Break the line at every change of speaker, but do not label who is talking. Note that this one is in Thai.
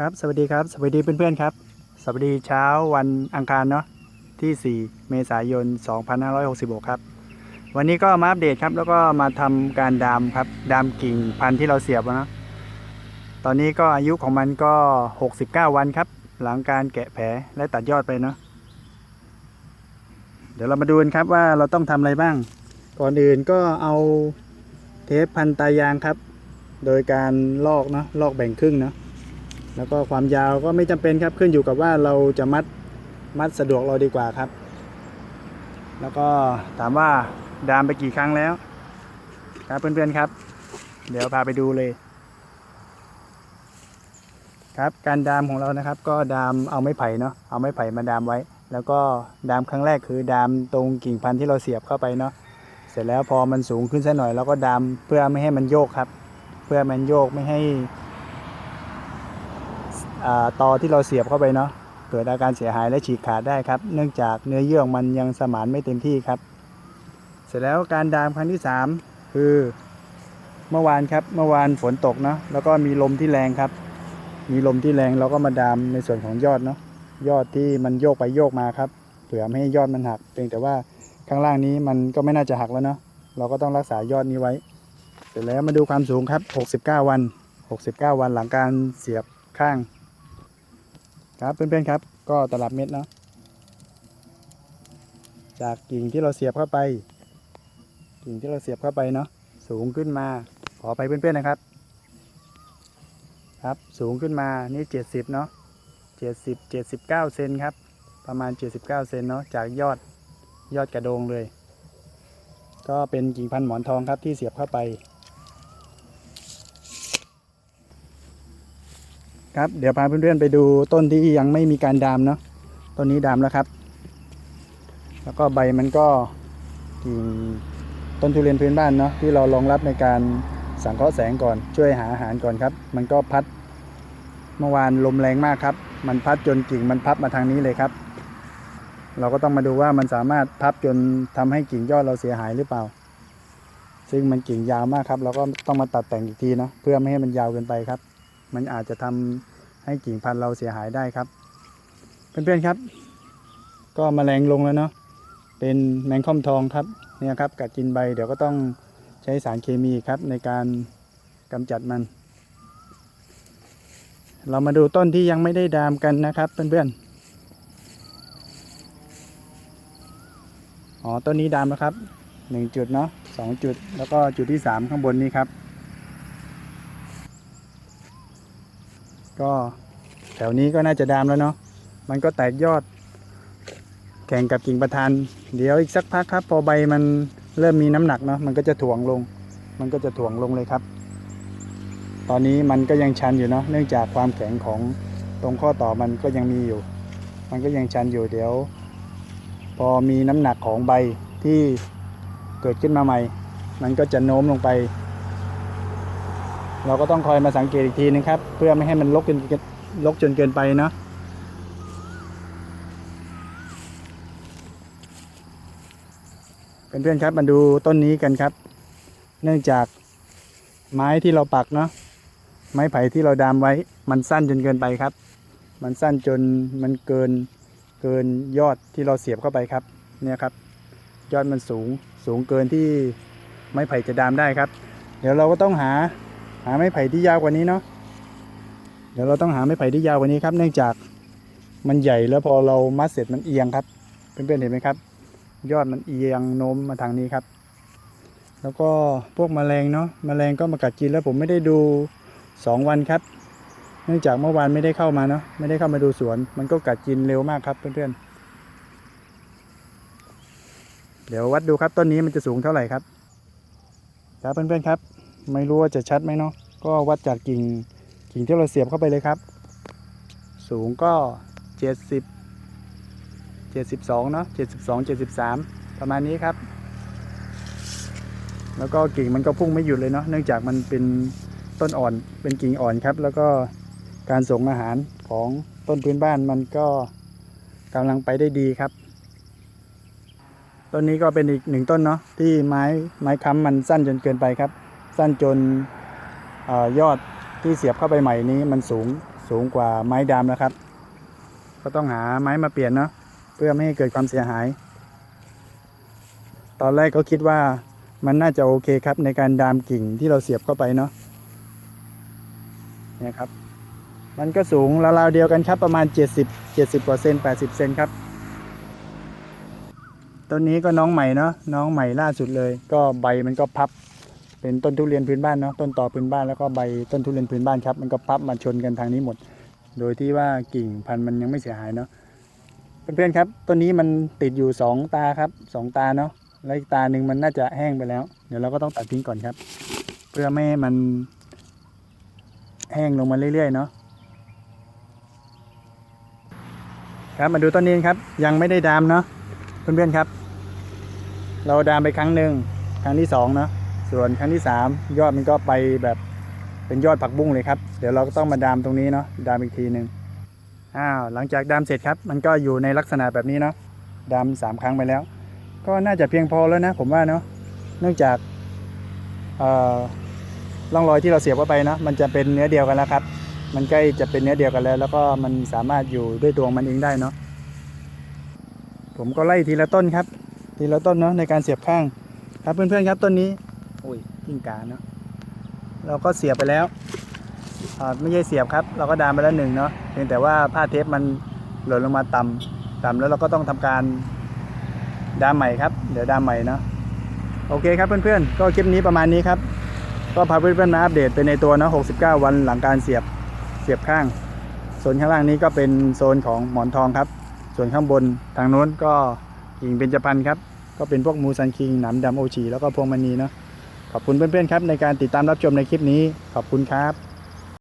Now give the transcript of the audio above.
ครับ สวัสดีครับ สวัสดีเพื่อนๆครับ สวัสดีเช้าวันอังคารเนาะที่ 4 เมษายน 2566 ครับ วันนี้ก็มาอัปเดตครับ แล้วก็มาทำการดามครับ ดามกิ่งพันธุ์ที่เราเสียบอะเนาะตอนนี้ก็อายุของมันก็ 69 วันครับ หลังการแกะแผลและตัดยอดไปเนาะ เดี๋ยวเรามาดูกันครับว่าเราต้องทำอะไรบ้าง ก่อนอื่นก็เอาเทปพันตายางครับ โดยการลอกเนาะ ลอกแบ่งครึ่งเนาะ แล้วก็ความยาวก็ไม่จำเป็นครับขึ้นอยู่กับว่าเราจะมัดมัดสะดวกเราดีกว่าครับ แล้วก็ถามว่าดามไปกี่ครั้งแล้ว ครับเพื่อนๆครับ เดี๋ยวพาไปดูเลย ครับการดามของเรานะครับ ก็ดามเอาไม้ไผ่เนาะเอาไม้ไผ่มาดามไว้ แล้วก็ดามครั้งแรกคือดามตรงกิ่งพันธุ์ที่เราเสียบเข้าไปเนาะเสร็จแล้วพอมันสูงขึ้นสักหน่อยเราก็ดามเพื่อไม่ให้มันโยกครับ เพื่อมันโยกไม่ให้ ตอที่เราเสียบเข้าไปเนาะเกิดอาการเสียหายและฉีกขาดได้ครับ เนื่องจากเนื้อเยื่อมันยังสมานไม่เต็มที่ครับ เสร็จแล้วการดามครั้งที่ 3 คือเมื่อวานครับเมื่อวานฝนตกเนาะแล้วก็มีลมที่แรงครับ มีลมที่แรงเราก็มาดามในส่วนของยอดเนาะยอดที่มันโยกไปโยกมาครับเผื่อไม่ให้ยอดมันหักเพียงแต่ว่าข้างล่างนี้มันก็ไม่น่าจะหักแล้วเนาะเราก็ต้องรักษายอดนี้ไว้ เสร็จแล้วมาดูความสูงครับ 69 วัน 69 วันหลังการเสียบข้าง ครับเพื่อนๆครับ ก็ตลับเม็ดเนาะจากกิ่งที่เราเสียบเข้าไป กิ่งที่เราเสียบเข้าไปเนาะสูงขึ้นมาขอไปเพื่อนๆนะครับ ครับสูงขึ้นมานี่70เนาะ70 79เจ็ดสิบเก้าเซนครับ ประมาณ79เก้าเซนเนาะจากยอดยอดกระโดงเลย ก็เป็นกิ่งพันหมอนทองครับที่เสียบเข้าไป ครับเดี๋ยวพาเพื่อนๆไปดูต้นที่ยังไม่มีการดามเนาะต้นนี้ดามแล้วครับ แล้วก็ใบมันก็กิ่งต้นทุเรียนพื้นบ้านเนาะที่เรารองรับในการสังเคราะห์แสงก่อนช่วยหาอาหารก่อนครับ มันก็พัดเมื่อวานลมแรงมากครับ มันพัดจนกิ่งมันพับมาทางนี้เลยครับ เราก็ต้องมาดูว่ามันสามารถพับจนทำให้กิ่งยอดเราเสียหายหรือเปล่า ซึ่งมันกิ่งยาวมากครับ เราก็ต้องมาตัดแต่งอีกทีเนาะเพื่อไม่ให้มันยาวเกินไปครับ มันอาจจะทำให้กิ่งพันธุ์เราเสียหายได้ครับ เพื่อนๆครับ ก็มแมลงลงแล้วเนาะเป็นแมงค่อมทองครับเนี่ยครับกัดกินใบเดี๋ยวก็ต้องใช้สารเคมีครับในการกำจัดมัน เรามาดูต้นที่ยังไม่ได้ดามกันนะครับ เพื่อนๆอ๋อต้นนี้ดามแล้วครับหนึ่งจุดเนาะสองจุด แล้วก็จุดที่สามข้างบนนี้ครับ ก็แถวนี้ก็น่าจะดามแล้วเนาะมันก็แตกยอด แข่งกับกิ่งประธาน เดี๋ยวอีกสักพักครับ พอใบมันเริ่มมีน้ำหนักเนาะมันก็จะถ่วงลง มันก็จะถ่วงลงเลยครับ ตอนนี้มันก็ยังชันอยู่เนาะเนื่องจากความแข็งของตรงข้อต่อมันก็ยังมีอยู่ มันก็ยังชันอยู่เดี๋ยว พอมีน้ำหนักของใบที่เกิดขึ้นมาใหม่ มันก็จะโน้มลงไป เราก็ต้องคอยมาสังเกตอีกทีนึงครับ เพื่อไม่ให้มันลกจนลกจนเกินไปเนาะเพื่อนๆครับมาดูต้นนี้กันครับ เนื่องจากไม้ที่เราปักเนาะไม้ไผ่ที่เราดามไว้ มันสั้นจนเกินไปครับ มันสั้นจนมันเกินเกินยอดที่เราเสียบเข้าไปครับเนี่ยครับ ยอดมันสูงสูงเกินที่ไม้ไผ่จะดามได้ครับ เดี๋ยวเราก็ต้องหา หาไม้ไผ่ที่ยาวกว่านี้เนาะเดี๋ยวเราต้องหาไม้ไผ่ที่ยาวกว่านี้ครับ เนื่องจากมันใหญ่แล้วพอเรามัดเสร็จมันเอียงครับเพื่อนๆเห็นไหมครับ ยอดมันเอียงโน้มมาทางนี้ครับ แล้วก็พวกแมลงเนาะแมลงก็มากัดกินแล้วผมไม่ได้ดูสองวันครับ เนื่องจากเมื่อวานไม่ได้เข้ามาเนาะไม่ได้เข้ามาดูสวน มันก็กัดกินเร็วมากครับเพื่อนๆเดี๋ยววัดดูครับต้นนี้มันจะสูงเท่าไหร่ครับ ครับเพื่อนๆครับ ไม่รู้ว่าจะชัดไหมเนาะก็วัดจากกิ่งกิ่งที่เราเสียบเข้าไปเลยครับ สูงก็ 70 72เนาะ72 73 ประมาณนี้ครับ แล้วก็กิ่งมันก็พุ่งไม่หยุดเลยเนาะเนื่องจากมันเป็นต้นอ่อนเป็นกิ่งอ่อนครับ แล้วก็การส่งอาหารของต้นพื้นบ้านมันก็กำลังไปได้ดีครับต้นนี้ก็เป็นอีกหนึ่งต้นเนาะที่ไม้ไม้ค้ำมันสั้นจนเกินไปครับ สั้นจนอยอดที่เสียบเข้าไปใหม่นี้มันสูงสูงกว่าไม้ดามแล้วครับ ก็ต้องหาไม้มาเปลี่ยนเนาะเพื่อไม่ให้เกิดความเสียหาย ตอนแรกก็คิดว่ามันน่าจะโอเคครับ ในการดามกิ่งที่เราเสียบเข้าไปเนาะเนี่ยครับ มันก็สูงราวๆเดียวกันครับประมาณ 70 70กว่าเซน80 เซนครับต้นนี้ก็น้องใหม่เนาะน้องใหม่ล่าสุดเลย ก็ใบมันก็พับ เป็นต้นทุเรียนพื้นบ้านเนาะต้นต่อพื้นบ้านแล้วก็ใบต้นทุเรียนพื้นบ้านครับ มันก็พับมาชนกันทางนี้หมด โดยที่ว่ากิ่งพันธุ์มันยังไม่เสียหายเนาะเพื่อนๆครับต้นนี้มันติดอยู่สองตาครับสองตาเนาะแล้วอีกตาหนึ่งมันน่าจะแห้งไปแล้ว เดี๋ยวเราก็ต้องตัดทิ้งก่อนครับ เพื่อไม่ให้มันแห้งลงมาเรื่อยๆเนาะครับมาดูต้นนี้ครับ ยังไม่ได้ดามเนาะเพื่อนๆครับ เราดามไปครั้งหนึ่งครั้งที่สองเนาะ ส่วนครั้งที่สามยอดมันก็ไปแบบเป็นยอดผักบุ้งเลยครับ เดี๋ยวเราก็ต้องมาดามตรงนี้เนาะดามอีกทีหนึ่งอ้าวหลังจากดามเสร็จครับ มันก็อยู่ในลักษณะแบบนี้เนาะดามสามครั้งไปแล้ว ก็น่าจะเพียงพอแล้วนะ ผมว่าเนาะเนื่องจากล่อร่องรอยที่เราเสียบเข้าไปเนาะมันจะเป็นเนื้อเดียวกันแล้วครับ มันใกล้จะเป็นเนื้อเดียวกันแล้ว แล้วก็มันสามารถอยู่ด้วยตัวมันเองได้เนาะผมก็ไล่ทีละต้นครับ ทีละต้นเนาะในการเสียบข้างครับเพื่อนๆครับต้นนี้ โอ้ยกิ้งกาเนาะเราก็เสียบไปแล้วไม่ใช่เสียบครับ เราก็ดามไปแล้วหนึ่งเนาะเพียงแต่ว่าผ้าเทปมันหล่นลงมาต่ำต่ำแล้วเราก็ต้องทำการดามใหม่ครับ เดี๋ยวดามใหม่เนาะโอเคครับเพื่อนๆ ก็คลิปนี้ประมาณนี้ครับ ก็พาเพื่อนๆมาอัปเดตเป็นในตัวเนาะ69 วันหลังการเสียบเสียบข้างโซนข้างล่างนี้ก็เป็นโซนของหมอนทองครับ ส่วนข้างบนทางโน้นก็กิ่งเบญจพรรณครับ ก็เป็นพวกมูซันคิงหนามดำโอชีแล้วก็พวงมณีเนาะ ขอบคุณเพื่อนๆครับในการติดตามรับชมในคลิปนี้ ขอบคุณครับ